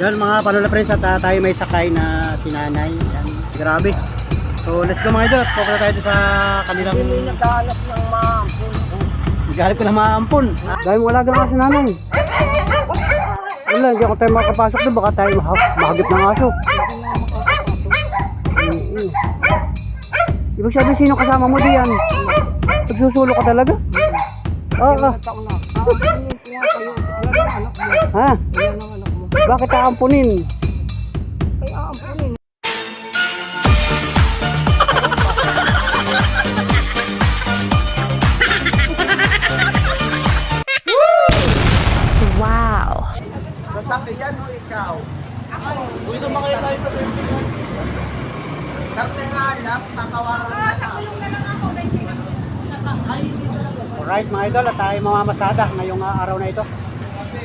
Yan mga panola friends at ah, tayo may sakay na sinanay. Yan, grabe. So let's go mga idol. Pupunta tayo sa kanilang... Hindi naghahanap ng maampun. Naghalip ko na maampun. Dahil wala daw kasi nanay. Wala, hindi ako tayo makapasok doon. Baka tayo maha- mahagip ng aso. Mm-mm. Ibig sabihin, sino kasama mo diyan? Pagsusulo ka talaga? Oo ka. Ha? Bakit aampunin? Ay, aampunin. Basta yan o ikaw. Gusto mo kayo tayo Karte hanap, tatawaran na Alright mga idol, at tayo mamamasada ngayong ah, araw na ito.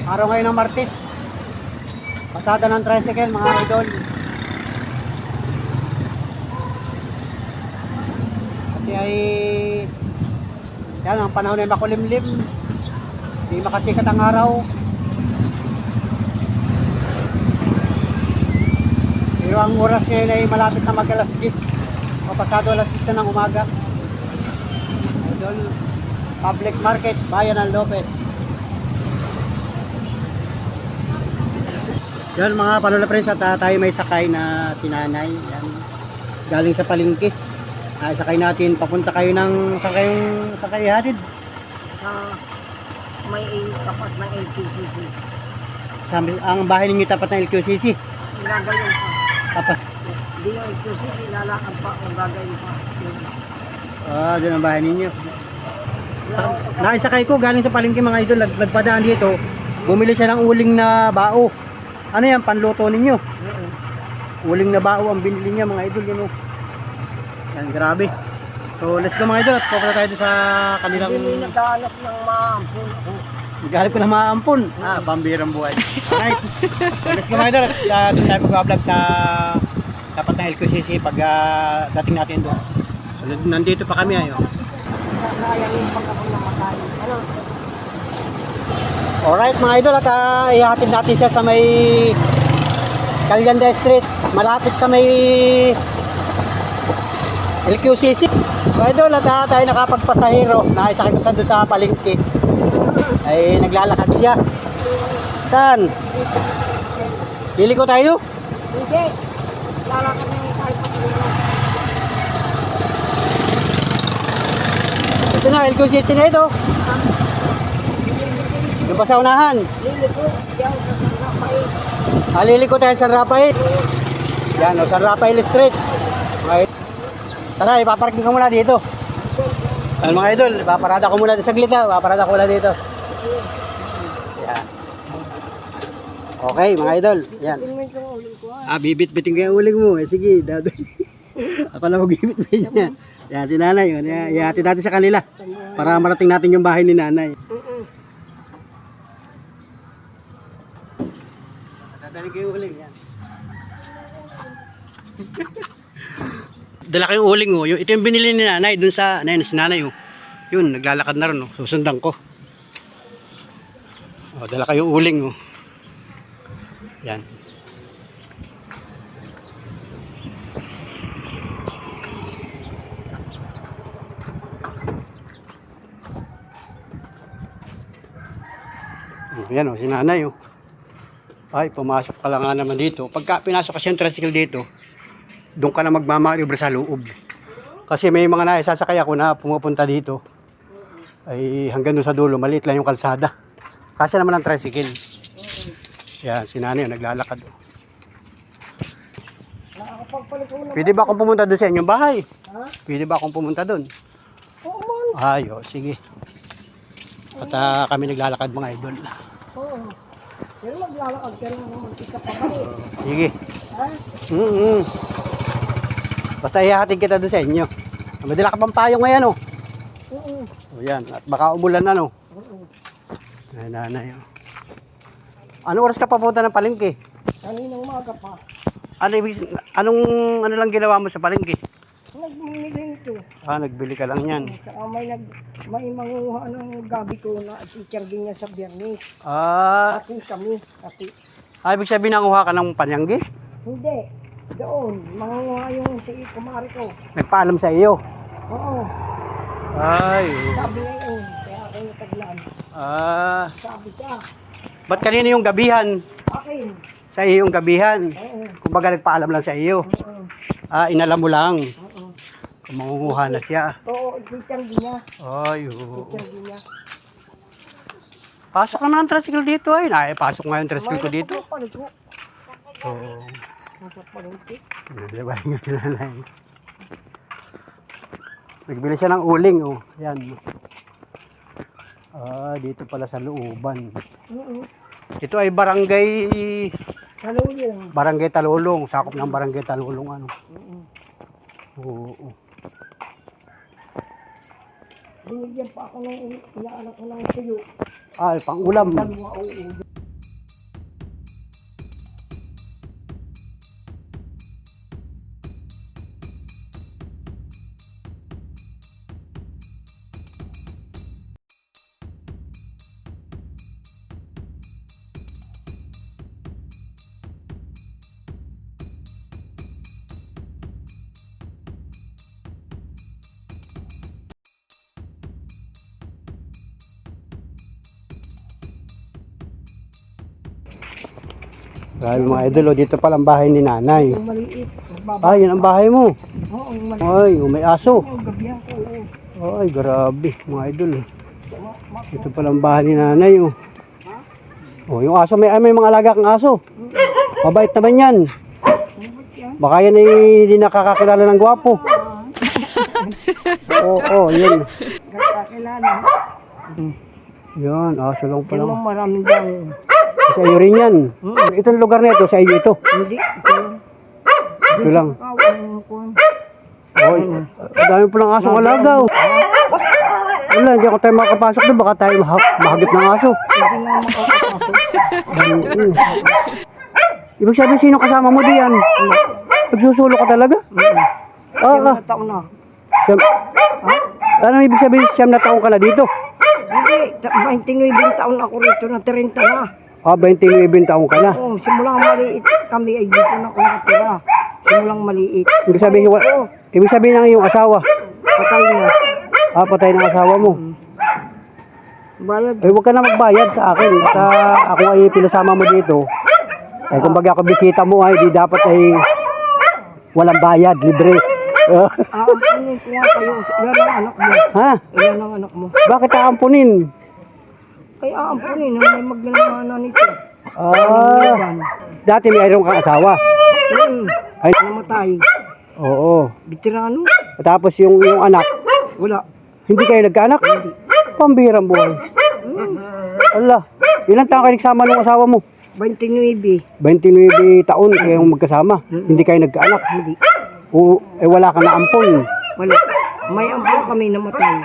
Araw ngayon ng Martes. Pasada ng tricycle mga idol. Kasi ay yan ang panahon ay makulimlim. Hindi makasikat ang araw. Pero ang oras ngayon ay malapit na mag alas 10 o pasado alas 10 na ng umaga. Idol, Public Market, Bayan ng Lopez. Yan mga panola friends at ah, tayo may sakay na sinanay. Yan. Galing sa palengke. Ah, sakay natin, papunta kayo ng sa kayong sa kayo hatid. Sa may tapat ng LPGC. Sa ang bahay ninyo tapat ng LQCC. Gagayon pa. Tapat. Hindi yung LPGC, lalakad pa o gagayon pa. Ah, doon ang bahay ninyo. Sa, nakisakay ko galing sa palengke mga idol, nag, nagpadaan dito. Bumili siya ng uling na bao. Ano yan, panluto ninyo? Uling na bao ang binili niya mga idol yun oh. Yan, grabe. So, let's go mga idol at pupunta tayo sa kanilang Hindi naghahanap ng maampun. Naghalip ko na maampun. Ah, pambirang buhay. Alright. So, let's go mga idol at uh, doon tayo mag-vlog sa tapat ng LQCC pag ah, dating natin doon. So, nandito pa kami ayo. Sayangin pag ako namatay. Ano? Alright mga idol at uh, ihatid natin siya sa may Calyanda Street. Malapit sa may LQCC mga idol at uh, tayo nakapagpasahero. Nakisakay ko sa doon sa palengke. Ay naglalakad siya. Saan? liliko tayo? Hindi. Lalakad na. Ito na LQCC na ito yung pa sa unahan Lili ko, diyaw sa Santa Fe. Ah, liliko tayo sa Rafael yan o San Rafael Street okay. tara ipaparking ka muna dito Ano mga idol, paparada ko muna dito saglit ha, paparada ko muna dito. Yan. Okay mga idol, yan. Ko ah. Bibit-bitin ko yung uling mo. Eh, sige, dado. Ako na mag-bibit yan. Yan, si nanay. Yan, Ihatid natin sa kanila. Para marating natin yung bahay ni nanay. Yung uling yan. Dala ko yung uling oh. Yung, ito yung binili ni nanay dun sa, ano yun, si nanay oh. Yun, naglalakad na rin oh. Susundan ko. Oh, dala ko yung uling oh. Yan. Oh, Yan oh, si nanay oh. Ay, pumasok ka lang nga naman dito. Pagka pinasok kasi yung tricycle dito, doon ka na magmamanibra sa loob. Kasi may mga naisasakay ako na pumupunta dito. Ay hanggang doon sa dulo, maliit lang yung kalsada. Kasi naman ang tricycle. Yan, si nanay oh, naglalakad. Pwede ba akong pumunta doon sa inyong bahay? Ha? Pwede ba akong pumunta doon? Ay, oh, sige. At ah, kami naglalakad mga idol. Pero maglalakad ka lang naman. Ika pa kami. Sige. Ha? Mm Basta ihahatid kita doon sa inyo. Madala ka pang payo ngayon, oh. Oo. O yan, at baka umulan na, no? Oo. Ay, nanay, oh. Ano oras ka papunta ng palengke? Kaninang umaga pa. Ano, ibig- anong, ano lang ginawa mo sa palengke? Nagmumili ito. Ah, nagbili ka lang yan. Saka may, nag, may manguha ng gabi ko na din niya sa biyernes. Ah, Atin kami. Kasi Ah, ibig sabihin nanguha ka ng panyanggi? Hindi. Doon. Mangunguha yung si kumari ko. Nagpaalam sa iyo. Oo. Ay. Sabi ngayon. Kaya ako yung taglaan. Ah, Sabi siya. ba't kanina yung gabihan? Akin. Sa iyo yung gabihan. Oo. Kumbaga nagpaalam lang sa iyo. Oo. Ah, inalam mo lang. Oo. Mangunguha na siya. Oo. Ititang din niya. Ay, oo. Ititang din niya. Pasok naman ang tricycle dito ay. Ay, pasok nga yung tricycle ko dito. Oo. Paliko. Diba nga nanay? Nagbili siya ng uling, oh. Yan. Ah, dito pala sa looban. Oo. Ito ay barangay Saluyong. barangay Talulong, sakop ng barangay Talulong ano. Oo. Oo. Binigyan pa ako ng inaanak ko ng tuyo. Ah, pang ulam. Oo. Grabe mga idol, oh, dito pala ang bahay ni nanay. Maliit. Magbaba. Ah, yan ang bahay mo. Oo, yung maliit. Ay, oh, may aso. Yung gabihan ko. oo. Ay, grabe mga idol. oh. Dito pala ang bahay ni nanay. Oh. Oh, yung aso, may, ay, may mga alaga kang aso. Mabait naman yan. Yan. Baka yan ay hindi nakakakilala ng gwapo. Oo, oh, yun. Kakakilala. Yan, aso lang Yan pala. mo maraming daw. Sa iyo rin yan. Itong lugar na ito, sa iyo ito. Hindi. Ito lang. Oy, ang dami palang asong alagaw. Wala, hindi ako tayo makapasok doon. Baka tayo maha- mahagip ng aso. Hindi nga makakapasok. Ibig sabihin, sino kasama mo diyan? Nagsusulo ka talaga? Ah, Yung ah. mga taon na. Siyam, ano ibig sabihin, siyam na taong ka na dito? Hindi. ta- 29 taon ako rito na 30 na. Ah, 29 taong ka na. Oo, simulang maliit kami ay dito na ako nakatira. Simulang maliit. Ibig sabihin, wa- Oo, ibig sabihin ng iyong asawa. patay na. Ah, patay ng asawa mo. Bayad. Eh, huwag ka na magbayad sa akin. At ah, ako ay pinasama mo dito. Eh, kumbaga ako bisita mo ay di dapat ay walang bayad, libre. Ah, Aampunin ko nga kayo. Ilan ang anak mo? ha? Ilan ang anak mo? Bakit aampunin? Kaya aampunin na may magnanamana nito. Ah, dati mayroon kang asawa. Hmm. Ay, Namatay. oo. Veterano? Tapos yung, yung anak, Wala. hindi kayo nagkaanak? Pambirang buhay. Allah, ilang taon kayo nagsama ng asawa mo? 29. 29 taon kayong magkasama. Hindi kayo nagkaanak. Hindi. O, eh wala ka na ampon. Wala. May ampun kami namatay.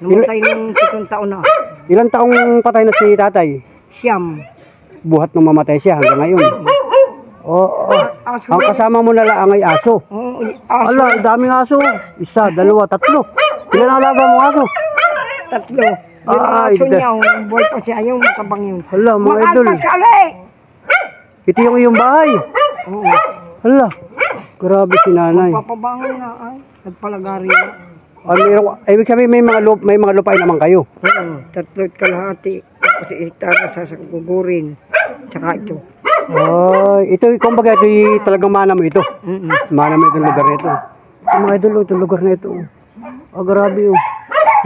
Namatay ng 7 taon na. Ilang taong patay na si tatay? Siyam. Buhat nung mamatay siya hanggang ngayon. Oo. Aso. Ang kasama mo na lang ay aso. Oo, aso. Ala, ang daming aso. Isa, dalawa, tatlo. Ilan ang alaga mong aso? Tatlo. Yung Ay, aso niya, yung boy pa siya, yung matabang yun. Hala, mga idol. Mag-alpas ka ulit! Ito yung iyong bahay. Oo. Hala, grabe si nanay. Papabangon na ay. Nagpalagari na. Ah, mayroong, ibig sabihin may mga lup, may mga lupay naman kayo. Oo. Tatlo't kalahati. Tapos itara sa gugurin. Tsaka ito. Ay, ito, kumbaga ito yung talagang mana mo ito. Mm Mana mo itong lugar na ito. Yung mga idol, oh, itong lugar na ito. Oh, grabe oh.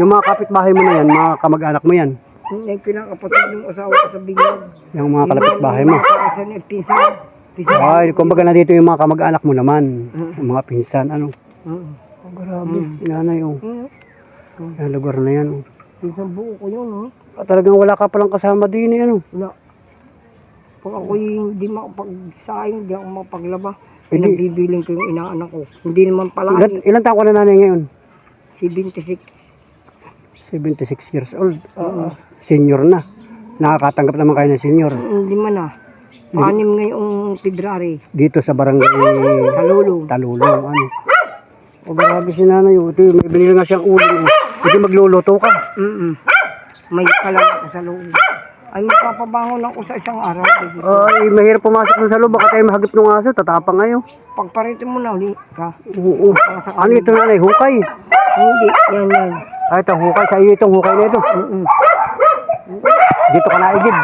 Yung mga kapitbahay mo na yan, mga kamag-anak mo yan. Yung pinakapatid ng asawa ko sa binyag. Yung mga kalapit-bahay mo. Sa nagpinsan. Pinsan. Ay, kumbaga nandito yung mga kamag-anak mo naman. Yung mga pinsan, ano. Oo. Grabe, nanay oh. Mm. Yung lugar na yan oh. Pinsan buo ko yun, oh. Ah, talagang wala ka palang kasama din eh, ano. Wala. Pag ako hindi makapagsaing, hindi ako mapaglaba. Pinagbibiling ko yung inaanak ko. Hindi naman Ilan, palagi. ilan taon ka na nanay ngayon? 76. 76 years old. Ah, senior na. Nakakatanggap naman kayo ng senior. Hindi man na. Anim ngayong February. Dito sa barangay Talulong. Talulong, ano. O grabe si nanay, oh. ito, may binili nga siyang uling. Oh. Ito magluluto ka. Mm May kalang sa loob. Ay, magpapabangon ako sa isang araw. Hindi. Ay, mahirap pumasok dun sa loob. Baka tayo mahagip ng aso. Tatapang ngayon. Pagparito mo na uli ka. Oo. Ano ito nanay? Hukay. Hindi, yan yan. Ay, ito hukay. Sa iyo itong hukay na ito. Mm-mm. Dito ka naigib.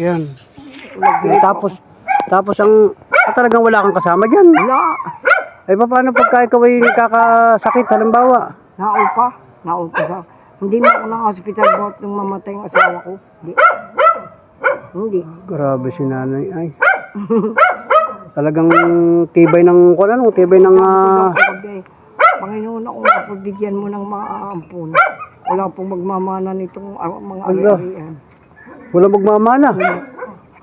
Yan. Tapos, tapos ang, ah, talagang wala kang kasama dyan. Wala. Ay, paano pagka ikaw ay nakakasakit, halimbawa? Naupa. Naupa sa... Hindi mo ako na hospital bot nung mamatay ang asawa ko. Hindi. Hindi. Grabe si nanay. Ay. talagang tibay ng, kung ano, tibay ng, ah, eh, Panginoon ako pagbigyan mo ng maaampun. Wala pong magmamana nitong ah, mga ari-arian. walang magmamana.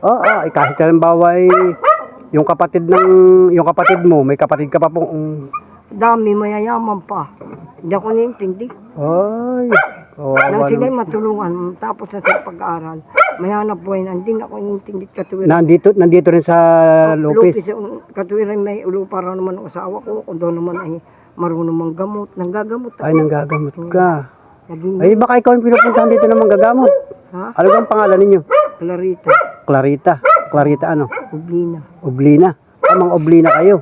Oo, ah, ay, kahit halimbawa ay, yung kapatid ng, yung kapatid mo, may kapatid ka pa pong, um, Dami, mayayaman pa. Hindi ako nintindi. ay, kawawa Nang sila'y naman. matulungan, tapos na sa pag-aaral, may hanap buhay na hindi na ako nintindi katuwiran. Nandito, nandito rin sa Lopez. um, katuwiran may ulo para naman ang asawa ko. Kung doon naman ay marunong manggamot. Nanggagamot ako. Ay, nanggagamot ka. Naging, Ay, baka ikaw yung pinupuntahan dito na manggagamot. ha? Ano bang pangalan ninyo? Clarita, Clarita. Clarita ano? Ublina. Oblina. Ah, mga Oblina kayo.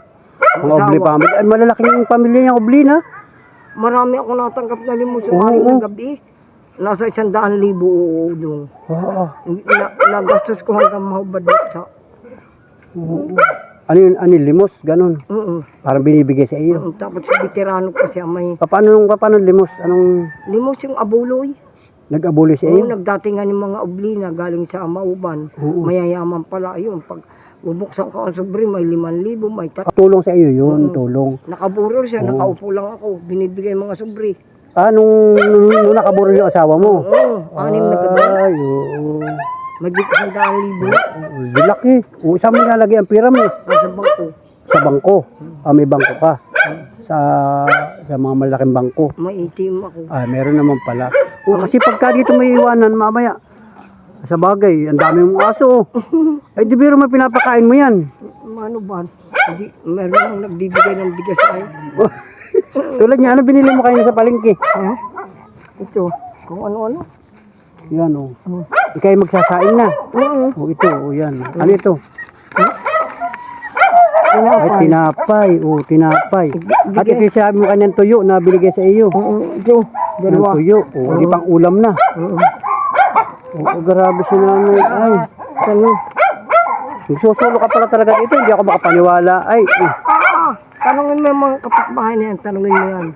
Mga Obli family. Ay, malalaking yung pamilya ng Oblina. Marami ako natanggap na limos sa aking ng gabi. Nasa isang daan libo oo doon. Oo. Na, nagastos ko hanggang mahubad sa... oo. Ano yun? Ano yun? Limos? Ganon. Oo. Parang binibigay sa iyo. Mm, Tapos si veterano ko siya may Paano paano limos? Anong limos yung abuloy. Nag-abuli sa Oo, iyo? nagdatingan yung mga oblina galing sa Mauban. Oo. Mayayaman pala yun. Pag bubuksan ka ang sobre, may liman libo, may tat. Tulong sa iyo yun, tulong. Nakaburo siya, nakaupo lang ako. Binibigay mga sobre. Ah, nung, nung, nung nakaburol yung asawa mo? Oo, anim na gabi. Ay, oo. Magigit isang daan libo. Oo, Di laki. O, saan mo nilalagay ang pira mo? Nasa bangko. Sa bangko. Ah, may bangko ka. Sa sa mga malaking bangko. May ATM ako. Ah, meron naman pala. O, kasi pagka dito may iwanan, mamaya. Sa bagay, ang dami mong aso. oh. Ay, di biro may pinapakain mo yan. Ano ba? Hindi, meron akong nagbibigay ng bigas ay. Tulad niya, ano binili mo kayo sa palengke? Ha? Ito, kung ano-ano. Yan, oh. Hmm. Ikay magsasaing na. Oo. O, ito, o, yan. Ano ito? Ay, Tinapay. tinapay. O, tinapay. At ito yung sabi mo kanyang tuyo na binigay sa iyo. Oo, ito. Ng Dalawa. tuyo. O, di pang ulam na. Oo. O, grabe si nanay. Ay, Ano? nagsusulo ka pala talaga dito. Hindi ako makapaniwala. Ay, eh. Tanungin mo yung mga kapitbahay na yan. Tanungin mo yan.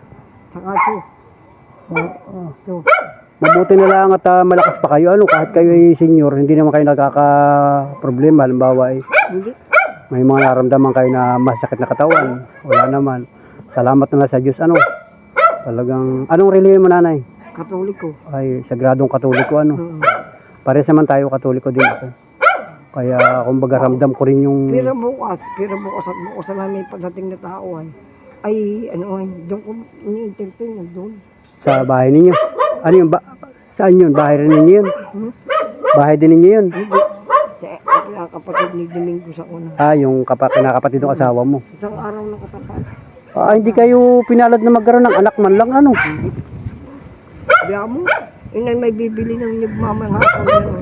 Saka ito. Oo, ito. Mabuti na lang at ah, malakas pa kayo. Ano, kahit kayo ay senior, hindi naman kayo nagkaka-problema. Halimbawa, ay Hindi. May mga naramdaman kayo na masakit na katawan. Wala naman. Salamat na sa Diyos. Ano? Talagang, anong reliyon mo nanay? Katoliko. Ay, sagradong katoliko ano. Oo. Pares naman tayo katoliko din ako. Kaya, kumbaga ramdam ko rin yung... Pero bukas, pero bukas at bukas na may pagdating na tao ay, ay ano ay, doon ko ni-entertain doon. sa bahay ninyo. Ano yun? Ba saan yun? Bahay rin ninyo yun? Hmm? Bahay din ninyo yun? Hindi. Sa sa kapatid ni Domingo sa una. Ah, yung kapa kinakapatid ng asawa mo. Isang araw na katapat. Ah, hindi kayo pinalad na magkaroon ng anak man lang ano? Biya mo, yun ay may bibili ng nagmamang hapon na.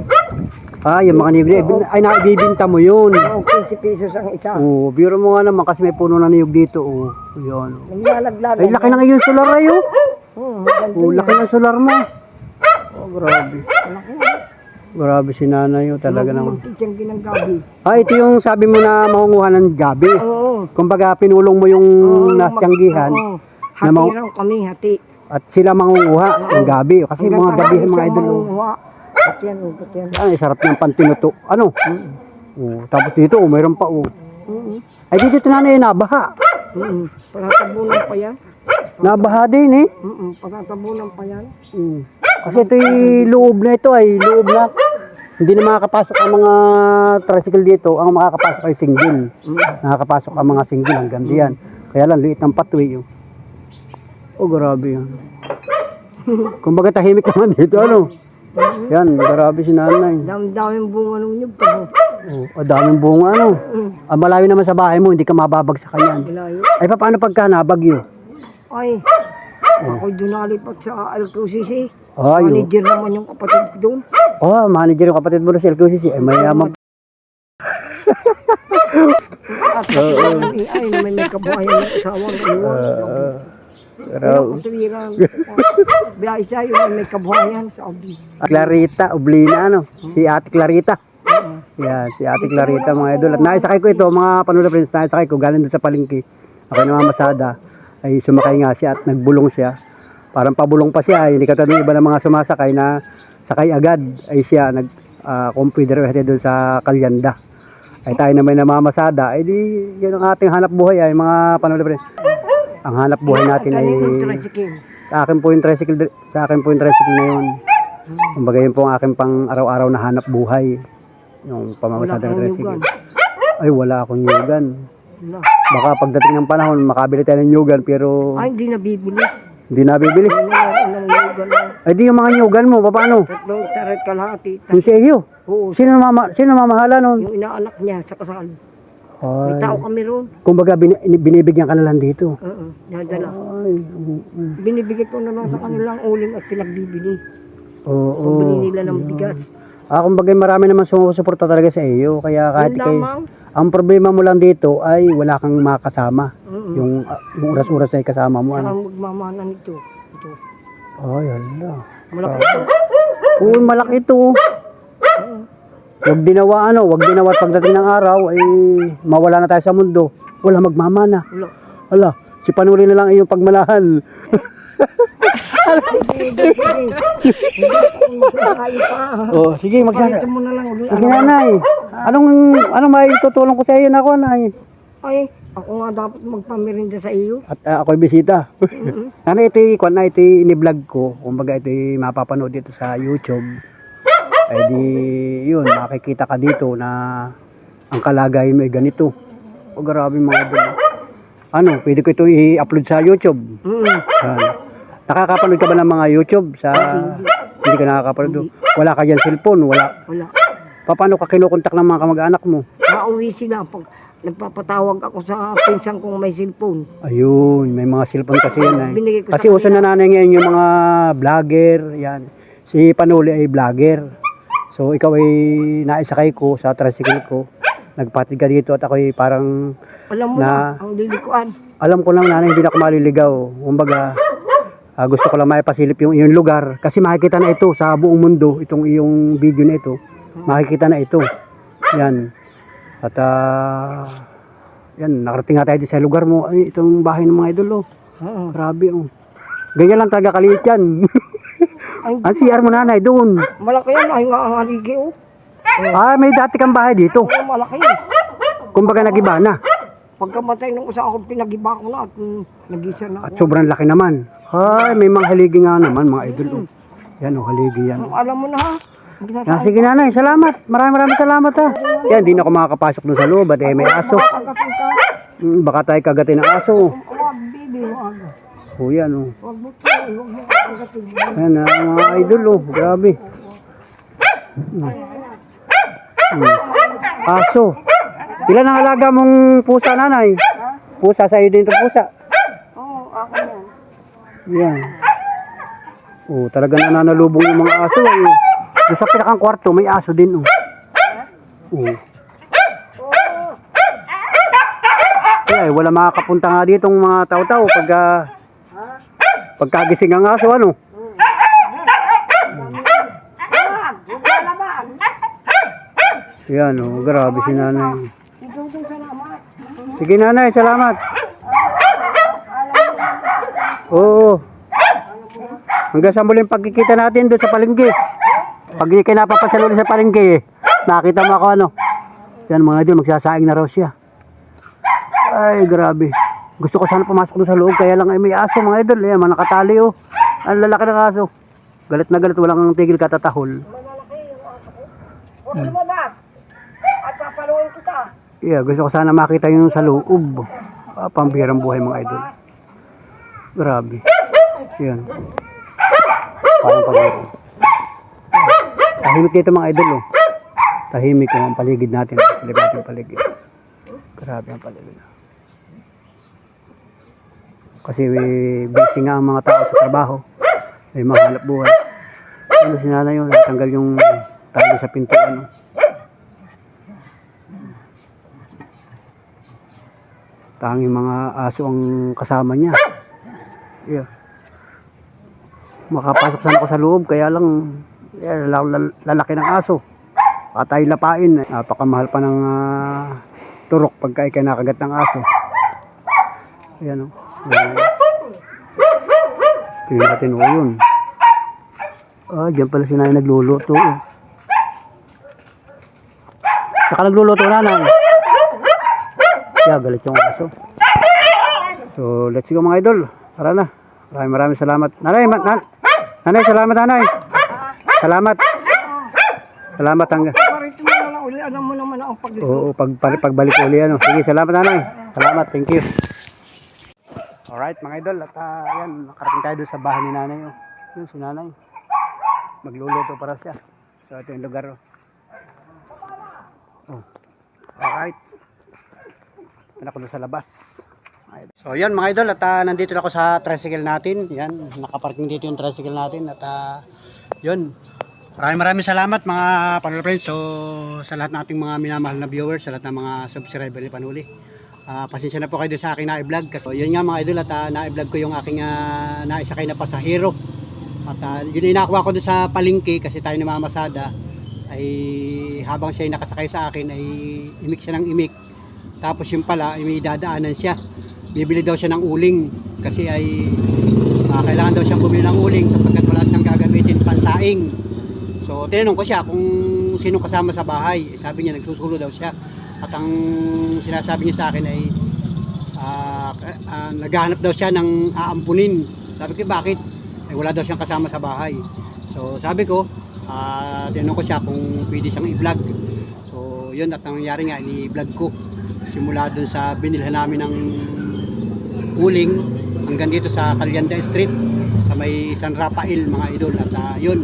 Ah, yung mga niyog na- ay naibibinta mo yun. Oo, 15 pesos ang isa. Oo, biro mo nga naman kasi may puno na niyog dito. Oo, yun. Naglalaglag. Ay, laki ng iyong solar ay oh. Oo, laki ng solar mo. Oh, grabe. Yan. Grabe si nanay oh, talaga naman. Magtitsang ginanggabi. Ah, ito yung sabi mo na makunguha ng gabi. Oo. Kumbaga, pinulong mo yung Oo, nasyanggihan Oo. na Hati mau- raw kami, hati. at sila mangunguha ng gabi. Kasi Hanggang mga gabi, tanghali mga siya idol. oh. mangunguha. At yan, oh, at yan. Ay, sarap ng pantinuto. Ano? Oo, tapos dito, oh, mayroon pa. Oh. Oo. Ay, dito ito nanay, nabaha. Oo. Patatabunan pa yan. Nabaha din eh. Oo. Patatabunan pa yan. Mm. Kasi ito loob na ito ay loob na. Hindi na makakapasok ang mga tricycle dito. Ang makakapasok ay single. Nakakapasok ang mga single hanggang diyan. Kaya lang, liit ng patwi yun. Oh, grabe yan. Kumbaga tahimik naman dito, ano? Yan, grabe si nanay. Dami-daming bunga ng nyug tabo. Oh, ang daming bunga, ano? Ah, malayo naman sa bahay mo, hindi ka mababagsakan yan. Malayo. Ay, pa- paano pagka nabagyo? Ay, ako'y dunalipat sa LQCC. Ay, oh. Manager naman yung kapatid ko doon. oh, manager yung kapatid mo na si LQCC. Ay, mayaman. At ay, ay, may may kabuhayan ng asawa. Uh, Pero biyahe siya yung may kabuhayan sa Audi. Clarita, Oblina, ano? Si Ate Clarita. Yan, si Ate Clarita, mga idol. At naisakay ko ito, mga panula friends, naisakay ko, galing doon sa palengke. Ako naman masada, ay sumakay nga siya at nagbulong siya. Parang pabulong pa siya, hindi katulad ng iba ng mga sumasakay na sakay agad. Ay siya, nag uh, doon sa Kalyanda. Ay tayo naman namamasada, ay di, yun ang ating hanap buhay ay mga panula friends. Ang hanap buhay natin ay sa akin po yung tricycle sa akin po yung tricycle na yun. Kumbaga yun po ang akin pang araw-araw na hanap buhay. Yung pamamasada ng tricycle. yugan. Ay wala akong nyugan. Wala. Baka pagdating ng panahon makabili tayo ng nyugan pero Ay, hindi nabibili. Hindi nabibili. Ay di yung mga nyugan mo, paano? Tatlong tarat kalahati. Yung sa iyo. Oo, Sino mama sino mamahala nun? yung inaanak niya sa kasal. May Ay, tao kami roon. kumbaga bin- binibigyan ka na lang dito. Oo, nadala. Ay, mm, mm. Binibigay ko na lang sa kanilang uling at pinagbibili. oo. Pabili nila ng bigas. Ah, kumbaga marami naman sumusuporta talaga sa iyo. Kaya kahit kayo. Ang problema mo lang dito ay wala kang makasama. Oo. Yung, ah, yung oras-oras ay kasama mo. Saka Ano? magmamana nito. Ito. Ay, hala. Malaki. Oo, malaki ito. oh. Wag dinawa ano, wag dinawa at pagdating ng araw ay mawala na tayo sa mundo. Wala magmamana. Wala. Hala, si Panuli na lang ay yung pagmalahan. oh, sige, magsasa. Palitan mo na lang ulit. Sige, nanay. Anong anong may tutulong ko sa iyo na ako, nay? Ay, ako nga dapat magpamirinda sa iyo. At uh, ako'y bisita. Mm-mm. Ano ito, kung na ito ini-vlog ko, kumbaga ito mapapanood dito sa YouTube. Ay di, yun, makikita ka dito na ang kalagayan mo ay ganito. O grabe mga idol. Ano, pwede ko ito i-upload sa YouTube. Mm. Nakakapanood ka ba ng mga YouTube sa... Hindi ka nakakapanood. Wala ka dyan cellphone, wala. Wala. Paano ka kinukontak ng mga kamag-anak mo? Nauwi sila pag nagpapatawag ako sa pinsan kong may cellphone. Ayun, may mga cellphone kasi yan. Ko Kasi uso na nanay ngayon yung mga vlogger, yan. Si Panuli ay vlogger. So ikaw ay naisakay ko sa tricycle ko. Nagpatid ka dito at ako ay parang Alam mo Na- na, ang lilikuan. alam ko lang nanay hindi na ako maliligaw. Kumbaga ah, gusto ko lang maipasilip yung, yung lugar kasi makikita na ito sa buong mundo itong iyong video na ito. Makikita na ito. Yan. At ah, yan, nakarating nga tayo dito sa lugar mo. Ay, itong bahay ng mga idol, oh. Oo. Grabe, oh. Ganyan lang talaga kaliit yan. Ang CR mo nanay, doon. malaki yan. Ay nga ang haligi oh. Ah, may dati kang bahay dito. Oo, malaki yan. Kumbaga nagiba na. Pagkamatay nung isa ako, pinagiba ko na at mm, nag-isa na At sobrang laki naman. Ay, may mga haligi nga naman, mga idol. Oh. Yan, oh, haligi yan. Ang alam mo na ha. Ah, Magsasakay sige nanay, salamat. Maraming maraming salamat ha. Yan, di na ako makakapasok doon sa loob at eh, may aso. Ka. Mm, Baka tayo kagatin ng aso. Huwag, huwag. Oh, yan oh. Huwag mo. Huwag. Yan ah, mga idol oh. Grabe. Mm. Mm. Aso. Ilan ang alaga mong pusa nanay? Pusa sa iyo din itong pusa. Yan. Oh, talaga nananalubong yung mga aso eh. Doon sa pinakang kwarto, may aso din oh. Oh. Kaya eh, wala makakapunta nga dito ng mga tao-tao pag ah, pagkagising ang aso ano. Yan oh, grabe si nanay. Sige nanay, salamat. Oo. Hanggang sa muling pagkikita natin doon sa palengke. Pag hindi kayo napapasalo sa palengke, eh, nakita mo ako ano. Yan mga idol, magsasaing na raw siya. Ay, grabe. Gusto ko sana pumasok doon sa loob, kaya lang ay may aso mga idol. Ayan, mga nakatali oh. Ang lalaki ng aso. Galit na galit, walang tigil katatahol. Huwag lumabas. At papaluin kita. Yeah, gusto ko sana makita yung sa loob. Ah, pambihirang buhay mga idol. Grabe. Yan. Parang pag Tahimik dito mga idol oh. Tahimik yung ang paligid natin. Paligid natin paligid. Grabe ang paligid. Kasi busy nga ang mga tao sa trabaho. May mga hanap buhay. Ano si nanay yun, natanggal yung tali sa pinto ano. Tanging mga aso ang kasama niya. Yeah. Makapasok sana ako sa loob, kaya lang yeah, lal- lal- lalaki ng aso. Patay lapain. Napakamahal pa ng ah, turok pagka ikay nakagat ng aso. Ayan o. Ayan. Tingnan natin o yun. Ah, dyan pala si nanay nagluluto. Oh. Saka nagluluto nanay. Yeah, galit yung aso. So, let's go mga idol. Tara na. Maraming maraming salamat. Nanay, ma- nan- nanay, salamat nanay. Salamat. Salamat hanggang. Uli. Alam mo naman ang pag Oo, pag, pag, pagbalik uli ano. Sige, salamat nanay. Salamat, thank you. Alright mga idol, at ah, yan, nakarating tayo doon sa bahay ni nanay. Oh. Yun si nanay. Magluluto para siya. So ito yung lugar. Oh. Oh. Alright. Ako doon sa labas. So yan mga idol, at ah, nandito na ako sa tricycle natin. Yan, nakaparking dito yung tricycle natin. At ah, yun, Maraming maraming salamat mga panel friends. So sa lahat nating mga minamahal na viewers, sa lahat ng mga subscriber ni Panuli. Ah, pasensya na po kayo sa aking na-vlog kasi so, yun nga mga idol at ah, na-vlog ko yung aking uh, naisakay na pasahero. At ah, yun yung nakuha ko doon sa palengke kasi tayo namamasada ay habang siya ay nakasakay sa akin ay imik siya ng imik. Tapos yung pala ay may dadaanan siya. Bibili daw siya ng uling kasi ay ah, kailangan daw siyang bumili ng uling sapagkat wala siyang gagamitin pansaing. So, tinanong ko siya kung sino kasama sa bahay. Eh, Sabi niya, nagsusulo daw siya. At ang sinasabi niya sa akin ay ah, ah, naghahanap daw siya ng aampunin. Sabi ko, bakit? Ay, wala daw siyang kasama sa bahay. So, sabi ko, ah, tinanong ko siya kung pwede siyang i-vlog. So, yun at ang nangyari nga, i-vlog ko. Simula dun sa binilhan namin ng uling hanggang dito sa Calyanda Street sa may San Rafael mga idol. At ah, yun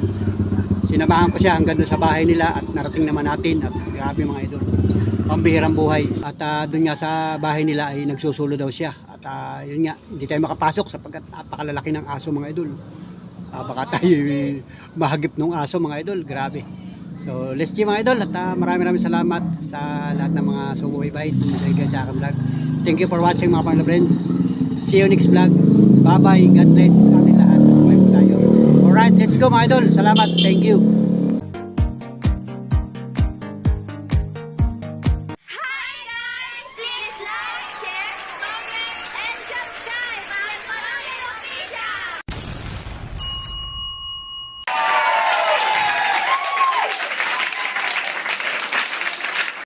sinamahan ko siya hanggang doon sa bahay nila at narating naman natin. At grabe mga idol pambihirang buhay. At uh, doon nga sa bahay nila ay nagsusulo daw siya. At ah, yun nga hindi tayo makapasok sapagkat napakalalaki ng aso mga idol. Ah, baka tayo mahagip ng aso mga idol. Grabe. So let's see mga idol. At ah, maraming maraming salamat sa lahat ng mga sumubaybay. Tumutay sa aking vlog. Thank you for watching mga pangla friends see you next vlog. Bye bye God bless. Sa ating lahat. Buhay po tayo. Alright let's go mga idol. Salamat. Thank you